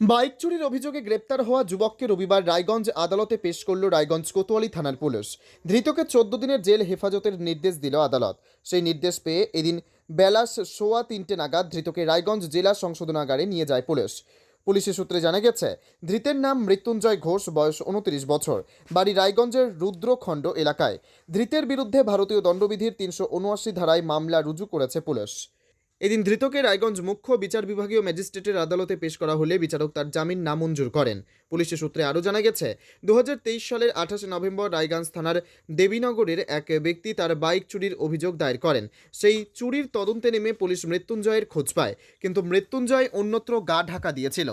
Bike চুরির অভিযোগে গ্রেপ্তার হওয়া যুবককে রবিবার রায়গঞ্জ আদালতে পেশ করল রায়গঞ্জ কোতোয়ালি থানার পুলিশ। ধৃতকে চোদ্দ দিনের জেল হেফাজতের নির্দেশ দিল আদালত। সেই নির্দেশ পেয়ে এদিন বেলা সোয়া তিনটে নাগাদ ধৃতকে রায়গঞ্জ জেলা সংশোধনাগারে নিয়ে যায় পুলিশ। পুলিশের সূত্রে জানা গেছে, ধৃতের নাম মৃত্যুঞ্জয় ঘোষ, বয়স উনত্রিশ বছর, বাড়ি রায়গঞ্জের রুদ্রখণ্ড এলাকায়। ধৃতের বিরুদ্ধে ভারতীয় দণ্ডবিধির তিনশো উনআশি ধারায় মামলা রুজু করেছে পুলিশ। এদিন ধৃতকে রায়গঞ্জ মুখ্য বিচার বিভাগীয় ম্যাজিস্ট্রেটের আদালতে পেশ করা হলে বিচারক তার জামিন নামঞ্জুর করেন। পুলিশের সূত্রে আরও জানা গেছে দু হাজার তেইশ সালের আঠাশে নভেম্বর রায়গঞ্জ থানার দেবীনগরের এক ব্যক্তি তার বাইক চুরির অভিযোগ দায়ের করেন। সেই চুরির তদন্তে নেমে পুলিশ মৃত্যুঞ্জয়ের খোঁজ পায়, কিন্তু মৃত্যুঞ্জয় অন্যত্র গা ঢাকা দিয়েছিল।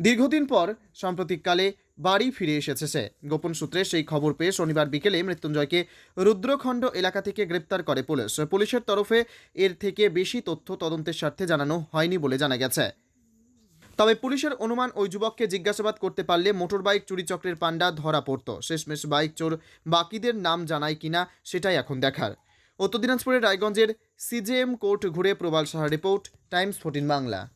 দীর্ঘদিন পর সাম্প্রতিককালে বাড়ি ফিরে এসেছে সে। গোপন সূত্রে সেই খবর পেয়ে শনিবার বিকেলে মৃত্যুঞ্জয়কে রুদ্রখণ্ড এলাকা থেকে গ্রেপ্তার করে পুলিশ। পুলিশের তরফে এর থেকে বেশি তথ্য তদন্তের স্বার্থে জানানো হয়নি বলে জানা গেছে। তবে পুলিশের অনুমান, ওই যুবককে জিজ্ঞাসাবাদ করতে পারলে মোটরবাইক চুরি চক্রের পাণ্ডা ধরা পড়ত। শেষমেশ বাইক চোর বাকিদের নাম জানায় কিনা সেটাই এখন দেখার। উত্তর দিনাজপুরের রায়গঞ্জের সিজেএম কোর্ট ঘুরে Prabal Saha report, Times fourteen Bangla.